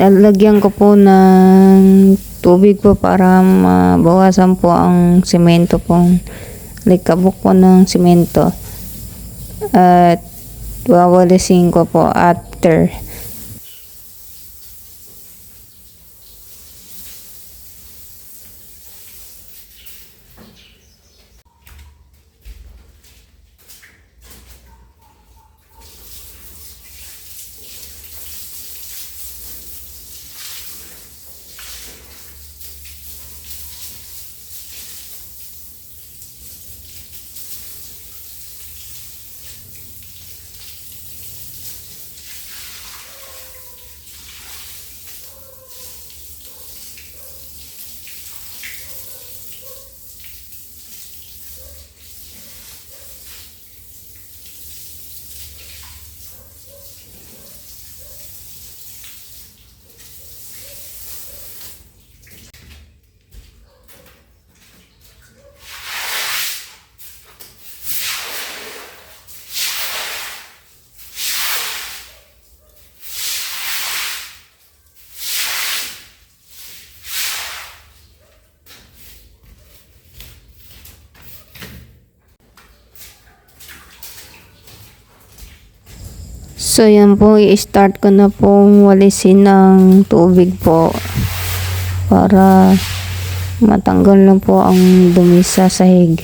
Lalagyan ko po ng tubig po para mabawasan po ang semento po. Likabok po ng semento. At wawalisin ko po after. So yan po, i-start ko na pong walisin ng tubig po para matanggal na po ang dumi sa sahig.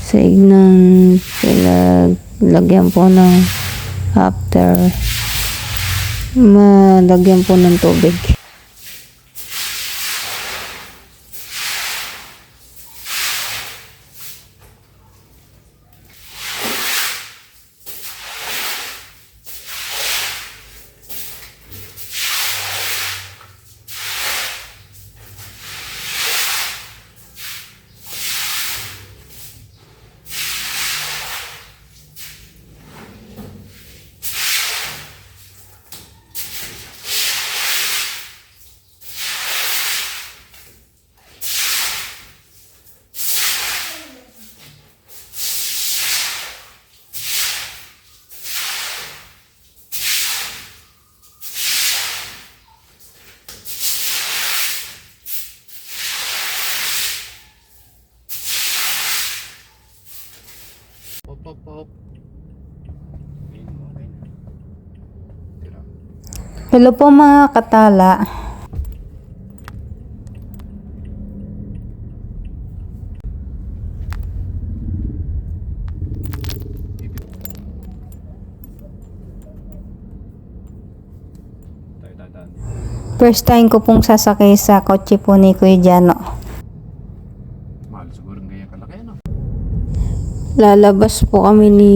Sahig ng lagyan po ng after malagyan po ng tubig. Pop, pop, pop. Ayun, okay na. Tira. Hello po mga katala. First time ko pong sasakay sa kotse po ni Kuya Jano. Mahal siguro ng ganyan kalaki, ano? Lalabas po kami ni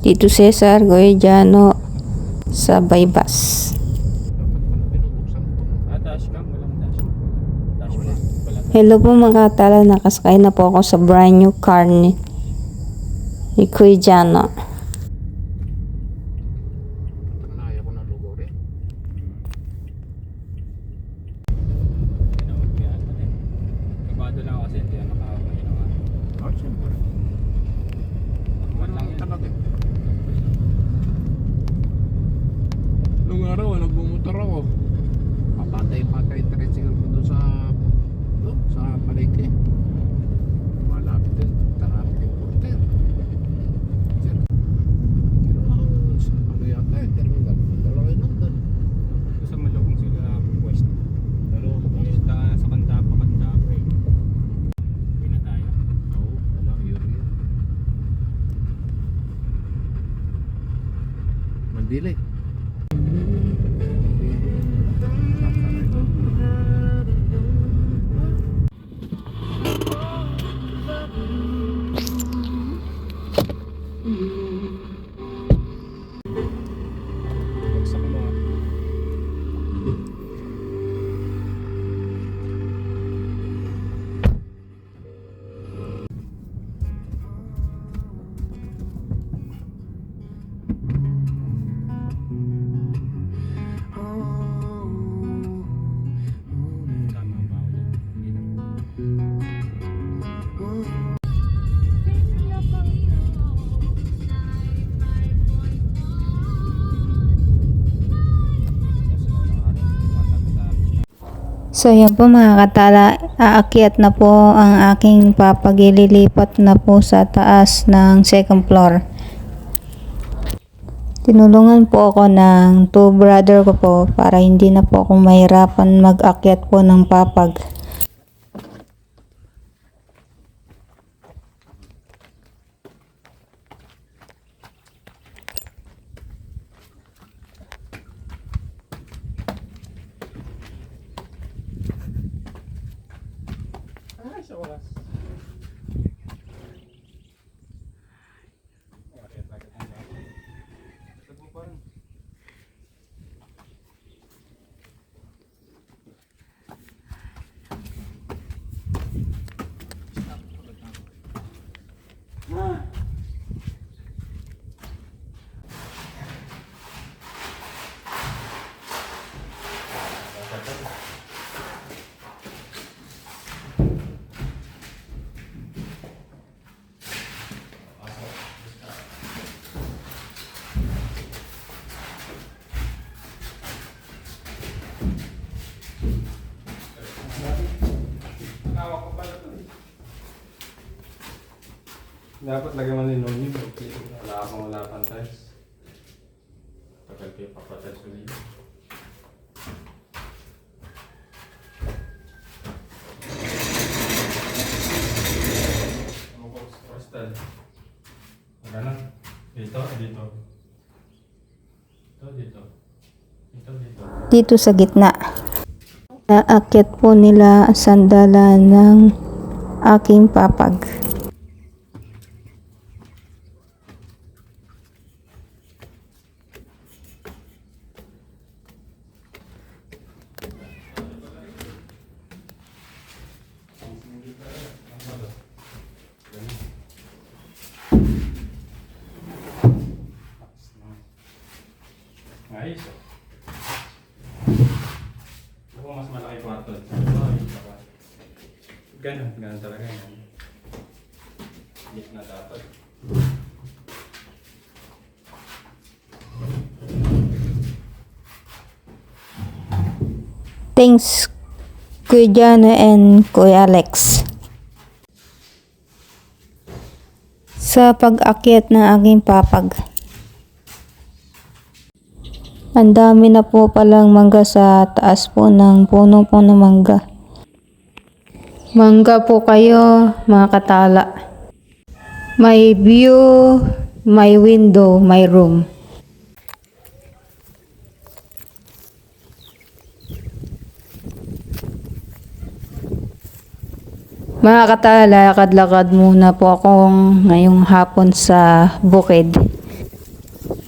Tito Cesar, Kuya Jano sa bypass. Dapat pala binubuksan ito. Ah, dashcam. Walang dashcam. Dashboard. Wala. Hello po mga katala, nakasakay na po ako sa brand new car ni, ni Kuya Jano. tiến lên So yan po mga katala, aakyat na po ang aking papagililipat na po sa taas ng second floor. Tinulungan po ako ng two brother ko po para hindi na po ako mahirapan mag-akyat po ng papag. Ay, sa wakas. Dapat lagyan mo din nun yun. Wala akong wala pang tiles. Tagal kayo papatiles ulit. Ano ko sa hostel? Ganun. Dito, dito. Dito, dito. Dito, sa gitna. Naakyat po nila ang sandalan ng aking papag. Ayos. Ako mas malaki kwarto. Ay, baka. Ganun, ganun talaga yan. Gitna dapat. Thanks, Kuya Jano and Kuya Alex. Sa pag-akyat ng aking papag. Ang dami na po palang mangga sa taas po ng puno po ng mangga. Mangga po kayo, mga katala. May view, may window, may room. Mga katala, lakad-lakad muna po akong ngayong hapon sa bukid.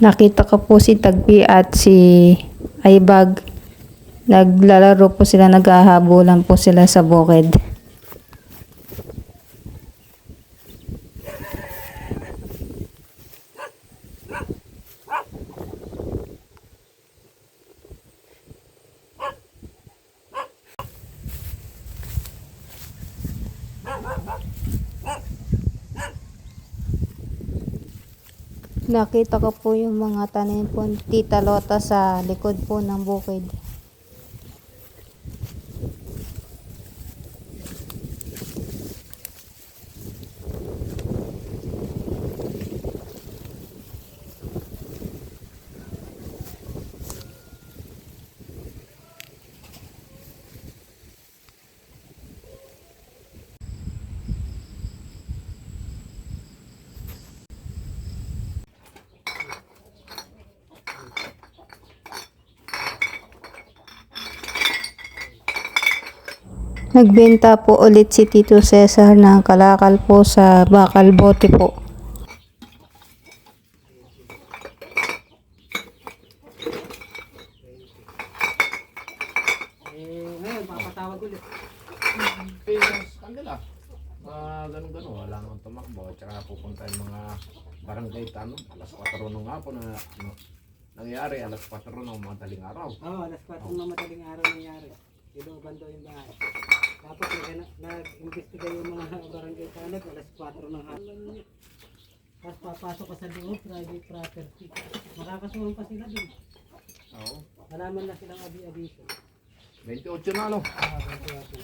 Nakita ko po si Tagpi at si Aybag. Naglalaro po sila, naghahabulan po sila sa bukid. Nakita ko po yung mga tanim po Tita Lota sa likod po ng bukid. Nagbenta po ulit si Tito Cesar ng kalakal po sa bakal bote po. Famous kanila. Mga ganun-ganun, wala nang tumakbo. Tsaka pupunta yung mga barangay tanong. Alas 4 nung hapon na ano, nangyari. Alas 4 ng madaling araw. Oo, oh, alas 4 ng madaling araw nangyari. Inuuban daw yung bahay. Tapos nag- nag-investiga yung mga barangay tanag, alas 4 ng hapon. Tapos papasok ka sa loob, private property. Makakasuhan pa sila dun. Oo. Malaman na silang abi-abiso. 28 na ano? Ah, ganito ako.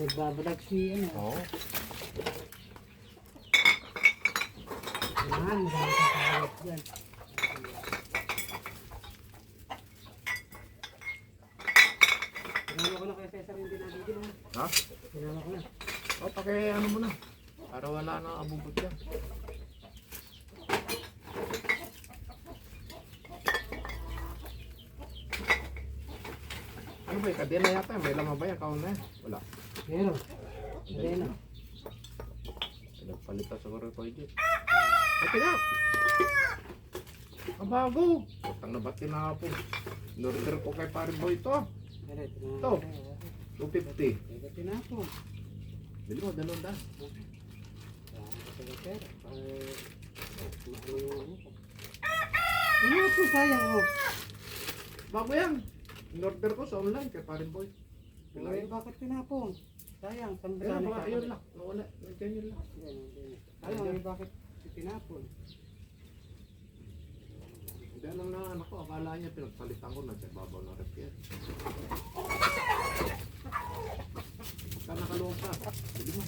Nagbabalag si ano. Oo. Yan, marami dyan. Sinama ko na kay Cesar nabigil. Ha? Ko na. O, paki ano mo na. Para wala na abubot yan. Ano ba kadena yata? May laman ba yan? Kaon na yan? Wala. Meron. Meron na. Pinagpalitan sa kore ko yun. Ate nga! Kabago! Utang na ba't tinapon? Norder ko kay pare boy ito. Meron. Ito. 250. Ito tinapon. Bili mo, dalawang daan. Ano po sayang oh. Bago yan. In-order ko sa online kay pare boy. Eh, bakit tinapon? Sayang, Ayun, mga ayun lang. Nawala. Nandiyan yun lang. Sayang, eh, bakit tinapon? Hindi alam na anak ko. Akala niya pinagpalitan ko na sa babaw ng rep yan. Basta nakaloob ka. Mo.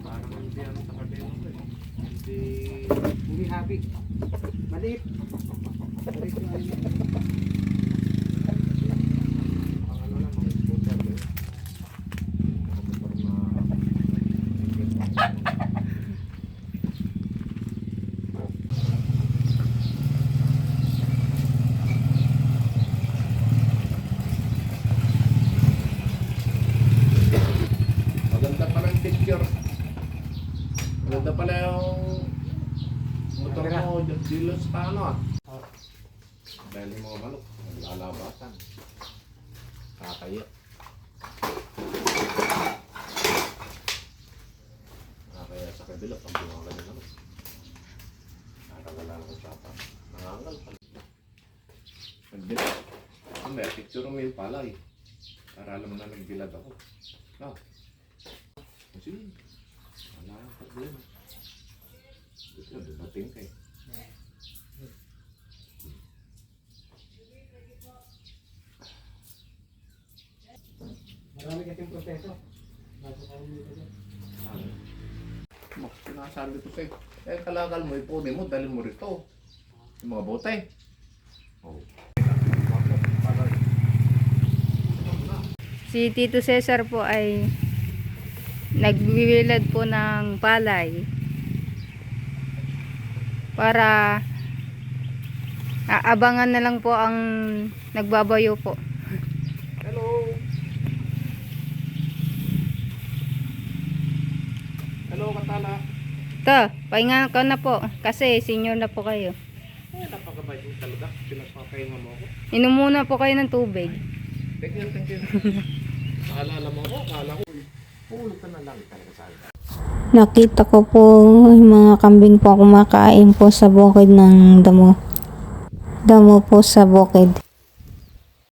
Parang hindi sa ko eh. Hindi... Hindi happy. Maliit. Maliit yung ano. Ang ano lang, mga scooter eh. Mga motor na... Maganda pala yung picture. Maganda pala yung motor mo, dilos pa ano ah. Dahil yung mga manok, naglalabasan. Kakaya. Kakaya sa kabilot, ang bunga ka ng manok. Nakakagala ng sapa. Nangangal pala. Nagbilag. Hindi, picture mo yung palay. Para alam mo na nagbilag ako. No. Kasi, wala akong problema. Na, dumating ka proseso. Bago ka umito dyan. Mo, sinasabi ko sa'yo. Eh, kalakal mo, ipunin mo, dalhin mo rito. Yung mga bote. Oh. Si Tito Cesar po ay nagbibilad po ng palay para aabangan na lang po ang nagbabayo po. Hello! Hello, Katala. Ito, pahinga ka na po kasi senior na po kayo. Eh, napakabait mo talaga. Pinagpapahinga mo ako. Inom muna po kayo ng tubig. Thank you, thank you. Naalala mo ako, akala ko, pulot ka na lang talaga sa akin. Nakita ko po yung mga kambing po kumakain po sa bukid ng damo. Damo po sa bukid.